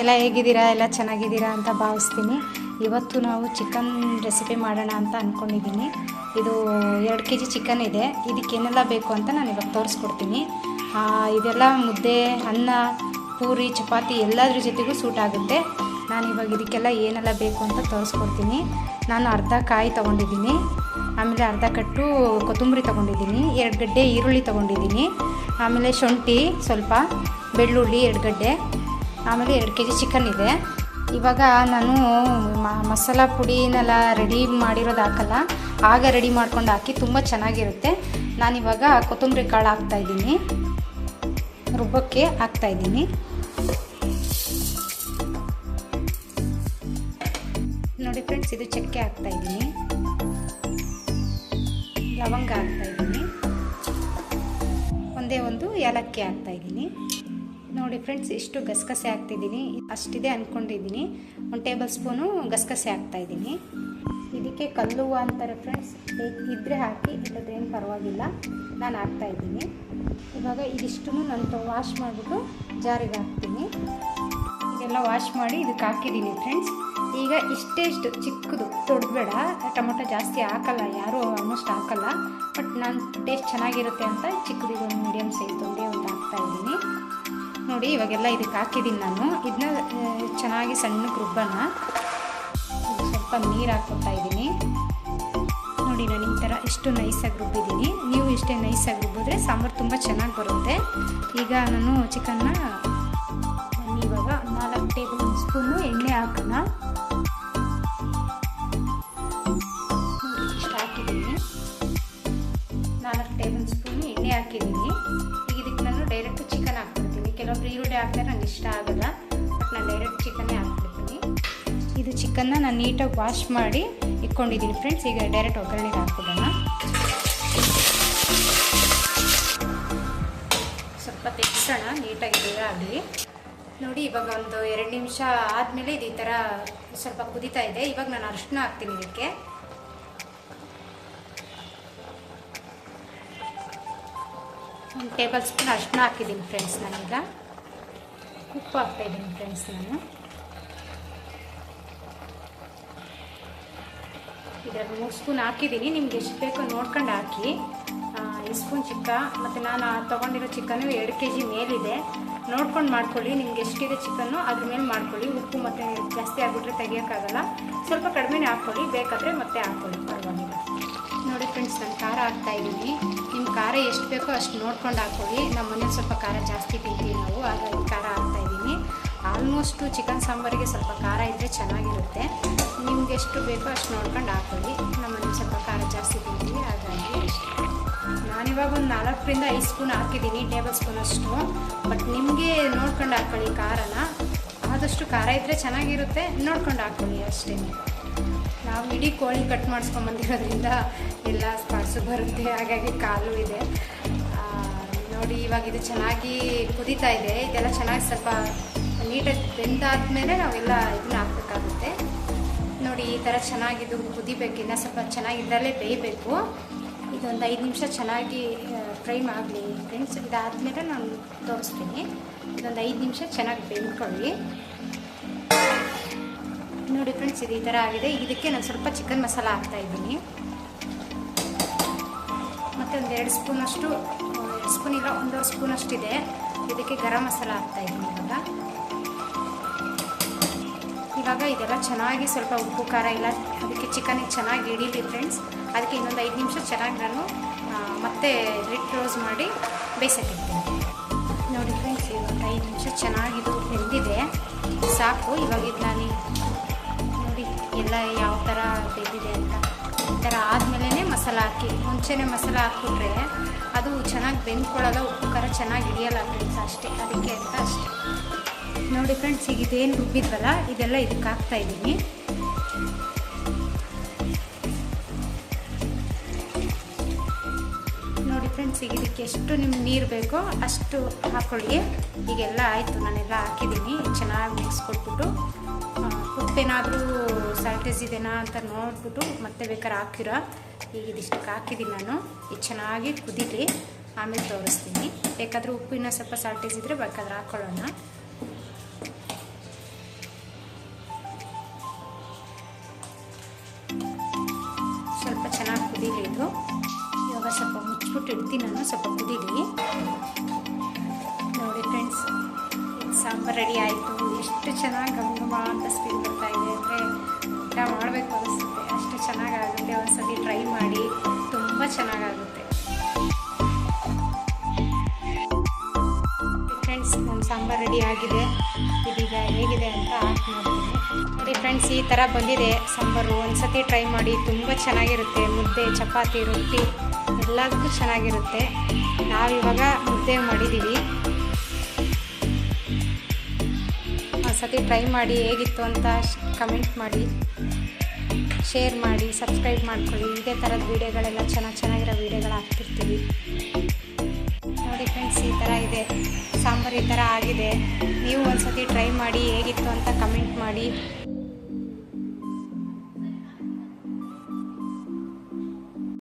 ಎಲ್ಲ ಹೇಗಿದ್ದೀರಾ? ಎಲ್ಲ ಚೆನ್ನಾಗಿದ್ದೀರಾ ಅಂತ ಭಾವಿಸ್ತೀನಿ. ಇವತ್ತು ನಾವು ಚಿಕನ್ ರೆಸಿಪಿ ಮಾಡೋಣ ಅಂತ ಅಂದ್ಕೊಂಡಿದ್ದೀನಿ ಇದು ಎರಡು ಕೆ ಜಿ ಚಿಕನ್ ಇದೆ. ಇದಕ್ಕೆ ಏನೆಲ್ಲ ಬೇಕು ಅಂತ ನಾನು ಇವಾಗ ತೋರಿಸ್ಕೊಡ್ತೀನಿ. ಇದೆಲ್ಲ ಮುದ್ದೆ, ಅನ್ನ, ಪೂರಿ, ಚಪಾತಿ ಎಲ್ಲದ್ರ ಜೊತೆಗೂ ಸೂಟ್ ಆಗುತ್ತೆ. ನಾನು ಇವಾಗ ಇದಕ್ಕೆಲ್ಲ ಏನೆಲ್ಲ ಬೇಕು ಅಂತ ತೋರಿಸ್ಕೊಡ್ತೀನಿ. ನಾನು ಅರ್ಧ ಕಾಯಿ ತೊಗೊಂಡಿದ್ದೀನಿ. ಆಮೇಲೆ ಅರ್ಧ ಕಟ್ಟು ಕೊತ್ತಂಬರಿ ತೊಗೊಂಡಿದ್ದೀನಿ. ಎರಡು ಗಡ್ಡೆ ಈರುಳ್ಳಿ ತೊಗೊಂಡಿದ್ದೀನಿ. ಆಮೇಲೆ ಶುಂಠಿ ಸ್ವಲ್ಪ, ಬೆಳ್ಳುಳ್ಳಿ ಎರಡು ಗಡ್ಡೆ ಆಮೇಲೆ ಎರಡು ಕೆ ಜಿ ಚಿಕನ್ ಇದೆ. ಇವಾಗ ನಾನು ಮಸಾಲ ಪುಡಿನೆಲ್ಲ ರೆಡಿ ಮಾಡಿರೋದು ಹಾಕಲ್ಲ. ಆಗ ರೆಡಿ ಮಾಡ್ಕೊಂಡು ಹಾಕಿ ತುಂಬ ಚೆನ್ನಾಗಿರುತ್ತೆ. ನಾನಿವಾಗ ಕೊತ್ತಂಬರಿ ಕಾಳು ಹಾಕ್ತಾಯಿದ್ದೀನಿ ರುಬ್ಬಕ್ಕೆ ಹಾಕ್ತಾಯಿದ್ದೀನಿ ನೋಡಿ ಫ್ರೆಂಡ್ಸ್ ಇದು ಚಕ್ಕೆ ಹಾಕ್ತಾಯಿದ್ದೀನಿ ಲವಂಗ ಹಾಕ್ತಾಯಿದ್ದೀನಿ ಒಂದೇ ಒಂದು ಏಲಕ್ಕಿ ಹಾಕ್ತಾಯಿದ್ದೀನಿ ನೋಡಿ ಫ್ರೆಂಡ್ಸ್, ಇಷ್ಟು ಗಸಗಸೆ ಹಾಕ್ತಿದ್ದೀನಿ ಅಷ್ಟಿದೆ ಅಂದ್ಕೊಂಡಿದ್ದೀನಿ ಒಂದು ಟೇಬಲ್ ಸ್ಪೂನು ಗಸಗಸೆ ಹಾಕ್ತಾಯಿದ್ದೀನಿ ಇದಕ್ಕೆ ಕಲ್ಲುವ ಅಂತಾರೆ ಫ್ರೆಂಡ್ಸ್. ಇದ್ದರೆ ಹಾಕಿ ಇಲ್ಲದ್ರೇನು ಪರವಾಗಿಲ್ಲ. ನಾನು ಹಾಕ್ತಾಯಿದ್ದೀನಿ ಇವಾಗ ಇದಿಷ್ಟು ನಾನು ವಾಶ್ ಮಾಡಿಬಿಟ್ಟು ಜಾರಿಗೆ ಹಾಕ್ತೀನಿ. ಇದೆಲ್ಲ ವಾಶ್ ಮಾಡಿ ಇದಕ್ಕೆ ಹಾಕಿದ್ದೀನಿ ಫ್ರೆಂಡ್ಸ್. ಈಗ ಇಷ್ಟೇ ಇಷ್ಟು ಚಿಕ್ಕದು ತೊಡಬೇಡ ಟೊಮೊಟೊ ಜಾಸ್ತಿ ಹಾಕಲ್ಲ, ಯಾರೂ ಆಲ್ಮೋಸ್ಟ್ ಹಾಕಲ್ಲ. ಬಟ್ ನಾನು ಟೇಸ್ಟ್ ಚೆನ್ನಾಗಿರುತ್ತೆ ಅಂತ ಚಿಕ್ಕದಿಗೆ ಒಂದು ಮೀಡಿಯಮ್ ಸೈಜ್ ಒಂದೇ ಒಂದು ಹಾಕ್ತಾ ಇದ್ದೀನಿ. ನೋಡಿ, ಇವಾಗೆಲ್ಲ ಇದಕ್ಕೆ ಹಾಕಿದ್ದೀನಿ ನಾನು. ಇದನ್ನ ಚೆನ್ನಾಗಿ ಸಣ್ಣ ರುಬ್ಬನ ಸ್ವಲ್ಪ ನೀರು ಹಾಕ್ಕೊತಾ ಇದ್ದೀನಿ ನೋಡಿ, ನಾನು ಈ ಥರ ಇಷ್ಟು ನೈಸಾಗಿ ರುಬ್ಬಿದ್ದೀನಿ ನೀವು ಇಷ್ಟೇ ನೈಸಾಗಿ ರುಬ್ಬಿದ್ರೆ ಸಾಂಬಾರು ತುಂಬ ಚೆನ್ನಾಗಿ ಬರುತ್ತೆ. ಈಗ ನಾನು ಚಿಕನ್ನ ಇವಾಗ ನಾಲ್ಕು ಟೇಬಲ್ ಸ್ಪೂನು ಎಣ್ಣೆ ಹಾಕೋಣ. ಇಷ್ಟು ಹಾಕಿದ್ದೀನಿ ನಾಲ್ಕು ಟೇಬಲ್ ಸ್ಪೂನು ಎಣ್ಣೆ ಹಾಕಿದ್ದೀನಿ ಕೆಲವೊಬ್ರು ಈರುಳ್ಳಿ ಹಾಕ್ತಾರೆ ನಂಗೆ ಇಷ್ಟ ಆಗೋಲ್ಲ. ನಾನು ಡೈರೆಕ್ಟ್ ಚಿಕನ್ನೇ ಹಾಕ್ಬಿಡ್ತೀನಿ. ಇದು ಚಿಕನ್ನ ನಾನು ನೀಟಾಗಿ ವಾಶ್ ಮಾಡಿ ಇಟ್ಕೊಂಡಿದ್ದೀನಿ ಫ್ರೆಂಡ್ಸ್ ಈಗ ಡೈರೆಕ್ಟ್ ಒಗ್ಗರಣೆಗೆ ಹಾಕ್ಬಿಡೋಣ. ಸ್ವಲ್ಪ ತೆಗ್ಸೋಣ, ನೀಟಾಗಿ ಬೇಗ ಆಗಲಿ ನೋಡಿ, ಇವಾಗ ಒಂದು ಎರಡು ನಿಮಿಷ ಆದಮೇಲೆ ಇದು ಈ ಥರ ಸ್ವಲ್ಪ ಕುದೀತಾ ಇದೆ. ಇವಾಗ ನಾನು ಅರಿಶಿನ ಹಾಕ್ತೀನಿ ಇದಕ್ಕೆ. ಒಂದು ಟೇಬಲ್ ಸ್ಪೂನ್ ಅರಿಶಿನ ಹಾಕಿದ್ದೀನಿ ಫ್ರೆಂಡ್ಸ್ ನಾನೀಗ. ಉಪ್ಪು ಹಾಕ್ತಾಯಿದ್ದೀನಿ ಫ್ರೆಂಡ್ಸ್ ನಾನು ಇದರಲ್ಲಿ ಮೂರು ಸ್ಪೂನ್ ಹಾಕಿದ್ದೀನಿ. ನಿಮ್ಗೆ ಎಷ್ಟು ಬೇಕೋ ನೋಡ್ಕೊಂಡು ಹಾಕಿ. ಈ ಸ್ಪೂನ್ ಚಿಕ್ಕ, ಮತ್ತು ನಾನು ತೊಗೊಂಡಿರೋ ಚಿಕನ್ನು ಎರಡು ಕೆ ಜಿ ಮೇಲಿದೆ. ನೋಡ್ಕೊಂಡು ಮಾಡ್ಕೊಳ್ಳಿ, ನಿಮ್ಗೆ ಎಷ್ಟಿದೆ ಚಿಕನ್ನು, ಅದ್ರ ಮೇಲೆ ಮಾಡ್ಕೊಳ್ಳಿ. ಉಪ್ಪು ಮತ್ತು ಜಾಸ್ತಿ ಆಗಿಬಿಟ್ರೆ ತೆಗಿಯೋಕ್ಕಾಗಲ್ಲ. ಸ್ವಲ್ಪ ಕಡಿಮೆನೇ ಹಾಕ್ಕೊಳ್ಳಿ, ಬೇಕಾದರೆ ಮತ್ತೆ ಹಾಕ್ಕೊಳ್ಳಿ, ಪರವಾಗಿಲ್ಲ. ನೋಡಿ ಫ್ರೆಂಡ್ಸ್ ನಾನು ಖಾರ ಹಾಕ್ತಾ ಇದ್ದೀನಿ ನಿಮ್ಮ ಖಾರ ಎಷ್ಟು ಬೇಕೋ ಅಷ್ಟು ನೋಡ್ಕೊಂಡು ಹಾಕ್ಕೊಳ್ಳಿ. ನಮ್ಮ ಮನೇಲಿ ಸ್ವಲ್ಪ ಖಾರ ಜಾಸ್ತಿ ತಿಂತೀವಿ ನಾವು, ಹಾಗಾಗಿ ಆಲ್ಮೋಸ್ಟು ಚಿಕನ್ ಸಾಂಬಾರಿಗೆ ಸ್ವಲ್ಪ ಖಾರ ಇದ್ದರೆ ಚೆನ್ನಾಗಿರುತ್ತೆ. ನಿಮ್ಗೆ ಎಷ್ಟು ಬೇಕೋ ಅಷ್ಟು ನೋಡ್ಕೊಂಡು ಹಾಕೊಳ್ಳಿ. ನಮ್ಮ ಮನೇಲಿ ಸ್ವಲ್ಪ ಖಾರ ಜಾಸ್ತಿ ತಿಂತೀವಿ, ಹಾಗಾಗಿ ನಾನಿವಾಗ ಒಂದು ನಾಲ್ಕರಿಂದ ಐದು ಸ್ಪೂನ್ ಹಾಕಿದ್ದೀನಿ, ಟೇಬಲ್ ಸ್ಪೂನ್ ಅಷ್ಟು. ಬಟ್ ನಿಮಗೆ ನೋಡ್ಕೊಂಡು ಹಾಕ್ಕೊಳ್ಳಿ ಖಾರನ. ಆದಷ್ಟು ಖಾರ ಇದ್ದರೆ ಚೆನ್ನಾಗಿರುತ್ತೆ, ನೋಡ್ಕೊಂಡು ಹಾಕ್ಕೊಳ್ಳಿ ಅಷ್ಟೇ. ನಾವು ಇಡೀ ಕೋಳಿ ಕಟ್ ಮಾಡಿಸ್ಕೊಂಬಂದಿರೋದ್ರಿಂದ ಎಲ್ಲ ಸ್ಪಾಟ್ಸು ಬರುತ್ತೆ, ಹಾಗಾಗಿ ಕಾಲು ಇದೆ. ನೋಡಿ, ಇವಾಗ ಇದು ಚೆನ್ನಾಗಿ ಕುದೀತಾ ಇದೆ. ಇದೆಲ್ಲ ಚೆನ್ನಾಗಿ ಸ್ವಲ್ಪ ನೀಟಾಗಿ ಬೆಂದಾದ್ಮೇಲೆ ನಾವೆಲ್ಲ ಇದನ್ನ ಹಾಕ್ಬೇಕಾಗುತ್ತೆ. ನೋಡಿ, ಈ ಥರ ಚೆನ್ನಾಗಿದ್ದು ಕುದಿಬೇಕು ಇನ್ನು ಸ್ವಲ್ಪ ಚೆನ್ನಾಗಿ ಇದರಲ್ಲೇ ಬೇಯಬೇಕು. ಇದೊಂದು ಐದು ನಿಮಿಷ ಚೆನ್ನಾಗಿ ಫ್ರೈ ಆಗಲಿ ಫ್ರೆಂಡ್ಸ್, ಇದಾದಮೇಲೆ ನಾನು ತೋರಿಸ್ತೀನಿ. ಇದೊಂದು ಐದು ನಿಮಿಷ ಚೆನ್ನಾಗಿ ಬೆಂದ್ಕೊಳ್ಳಿ. ನೋಡಿ ಫ್ರೆಂಡ್ಸ್, ಇದು ಈ ಥರ ಆಗಿದೆ. ಇದಕ್ಕೆ ನಾನು ಸ್ವಲ್ಪ ಚಿಕನ್ ಮಸಾಲ ಹಾಕ್ತಾ ಇದ್ದೀನಿ. ಮತ್ತು ಒಂದು ಎರಡು ಸ್ಪೂನಷ್ಟು ಎರಡು ಸ್ಪೂನ್ ಇಲ್ಲ, ಒಂದೂವರೆ ಸ್ಪೂನಷ್ಟು ಇದೆ ಇದಕ್ಕೆ ಗರಂ ಮಸಾಲ ಹಾಕ್ತಾ ಇದ್ದೀನಿ ಇವಾಗ. ಇವಾಗ ಇದೆಲ್ಲ ಚೆನ್ನಾಗಿ ಸ್ವಲ್ಪ ಉಪ್ಪು, ಖಾರ ಇಲ್ಲ ಅದಕ್ಕೆ ಚಿಕನಿಗೆ ಚೆನ್ನಾಗಿ ಹಿಡೀಲಿ ಫ್ರೆಂಡ್ಸ್ ಅದಕ್ಕೆ ಇನ್ನೊಂದು ಐದು ನಿಮಿಷ ಚೆನ್ನಾಗಿ ನಾನು ಮತ್ತೆ ಲಿಡ್ ಕ್ಲೋಸ್ ಮಾಡಿ ಬೇಯಿಸಕ್ಕಿರ್ತೀನಿ ನೋಡಿ ಫ್ರೆಂಡ್ಸ್ ಇವಾಗ ಐದು ನಿಮಿಷ ಚೆನ್ನಾಗಿದ್ದು ಬೆಂದಿದೆ. ಸಾಕು, ಇವಾಗ ಇದು ನಾನು ನೋಡಿ, ಎಲ್ಲ ಯಾವ ಥರ ಬೆಂದಿದೆ ಅಂತ. ಈ ಥರ ಆದಮೇಲೆ ಮಸಾಲ ಹಾಕಿ ಮುಂಚೆನೇ ಮಸಾಲ ಹಾಕಿಬಿಟ್ರೆ ಅದು ಚೆನ್ನಾಗಿ ಬೆಂದ್ಕೊಳ್ಳಲ್ಲ ಉಪ್ಪು ಖಾರ ಚೆನ್ನಾಗಿ ಹಿಡಿಯಲ್ಲ ಫ್ರೆಂಡ್ಸ್ ಅಷ್ಟೇ ಅದಕ್ಕೆ ಅಂತ ಅಷ್ಟೇ. ನೋಡಿ ಫ್ರೆಂಡ್ಸ್ ಈಗ ಇದೇನು ರುಬ್ಬಿದ್ವಲ್ಲ ಇದೆಲ್ಲ ಇದಕ್ಕೆ ಹಾಕ್ತಾ ಇದ್ದೀನಿ. ನೋಡಿ ಫ್ರೆಂಡ್ಸ್ ಈಗ ಇದಕ್ಕೆ ಎಷ್ಟು ನಿಮ್ಗೆ ನೀರು ಬೇಕೋ ಅಷ್ಟು ಹಾಕ್ಕೊಳ್ಳಿ ಈಗೆಲ್ಲ ಆಯಿತು ನಾನೆಲ್ಲ ಹಾಕಿದ್ದೀನಿ ಚೆನ್ನಾಗಿ ಮಿಕ್ಸ್ ಕೊಟ್ಬಿಟ್ಟು ಆ, ಏನಾದರೂ ಸಾಲ್ಟೇಜ್ ಇದೆನಾ ಅಂತ ನೋಡಿಬಿಟ್ಟು ಮತ್ತೆ ಬೇಕಾದ್ರೆ ಹಾಕಿರೋ ಈಗ ಇದಿಷ್ಟಕ್ಕೆ ಹಾಕಿದ್ದೀನಿ ನಾನು. ಇದು ಚೆನ್ನಾಗಿ ಕುದೀಲಿ, ಆಮೇಲೆ ತೋರಿಸ್ತೀನಿ. ಬೇಕಾದರೆ ಉಪ್ಪು ಇನ್ನೂ ಸ್ವಲ್ಪ ಸಾಲ್ಟೇಜ್ ಇದ್ದರೆ ಬೇಕಾದ್ರೆ ಹಾಕ್ಕೊಳ್ಳೋಣ ಸ್ವಲ್ಪ ಚೆನ್ನಾಗಿ ಕುದೀಲಿ ಇದು. ಇವಾಗ ಸ್ವಲ್ಪ ಮುಚ್ಚಿಬಿಟ್ಟು ಇಡ್ತೀನಿ ನಾನು, ಸ್ವಲ್ಪ ಕುದೀಲಿ. ಸಾಂಬಾರು ರೆಡಿ ಆಯಿತು. ಎಷ್ಟು ಚೆನ್ನಾಗಿ ಘಮ ಅಂತ ಸ್ಮೆಲ್ ಬರ್ತಾ ಇದೆ ಅಂದರೆ ಊಟ ಮಾಡಬೇಕು ಅನಿಸುತ್ತೆ. ಅಷ್ಟು ಚೆನ್ನಾಗಾಗುತ್ತೆ. ಒಂದ್ಸತಿ ಟ್ರೈ ಮಾಡಿ ತುಂಬ ಚೆನ್ನಾಗಾಗುತ್ತೆ. ಫ್ರೆಂಡ್ಸ್ ನಮ್ಮ ಸಾಂಬಾರು ರೆಡಿ ಆಗಿದೆ. ಇದೀಗ ಹೇಗಿದೆ ಅಂತ ಆಫ್ ಮಾಡ್ತೀನಿ ನೋಡಿ ಫ್ರೆಂಡ್ಸ್ ಈ ಥರ ಬಂದಿದೆ ಸಾಂಬಾರು. ಒಂದ್ಸತಿ ಟ್ರೈ ಮಾಡಿ ತುಂಬ ಚೆನ್ನಾಗಿರುತ್ತೆ. ಮುದ್ದೆ, ಚಪಾತಿ, ರೊಟ್ಟಿ ಎಲ್ಲದಕ್ಕೂ ಚೆನ್ನಾಗಿರುತ್ತೆ. ನಾವಿವಾಗ ಮುದ್ದೆ ಮಾಡಿದ್ದೀವಿ ಒಂದ್ಸತಿ ಟ್ರೈ ಮಾಡಿ ಹೇಗಿತ್ತು ಅಂತ ಕಮೆಂಟ್ ಮಾಡಿ ಶೇರ್ ಮಾಡಿ ಸಬ್ಸ್ಕ್ರೈಬ್ ಮಾಡ್ಕೊಳ್ಳಿ. ಇದೇ ಥರದ ವೀಡಿಯೋಗಳೆಲ್ಲ ಚೆನ್ನಾಗಿ ಚೆನ್ನಾಗಿರೋ ವೀಡಿಯೋಗಳು ಹಾಕ್ತಿರ್ತೀವಿ ನೋಡಿ ಫ್ರೆಂಡ್ಸ್ ಈ ಥರ ಇದೆ. ಸಾಂಬಾರು ಈ ಥರ ಆಗಿದೆ. ನೀವು ಒಂದ್ಸತಿ ಟ್ರೈ ಮಾಡಿ ಹೇಗಿತ್ತು ಅಂತ ಕಮೆಂಟ್ ಮಾಡಿ.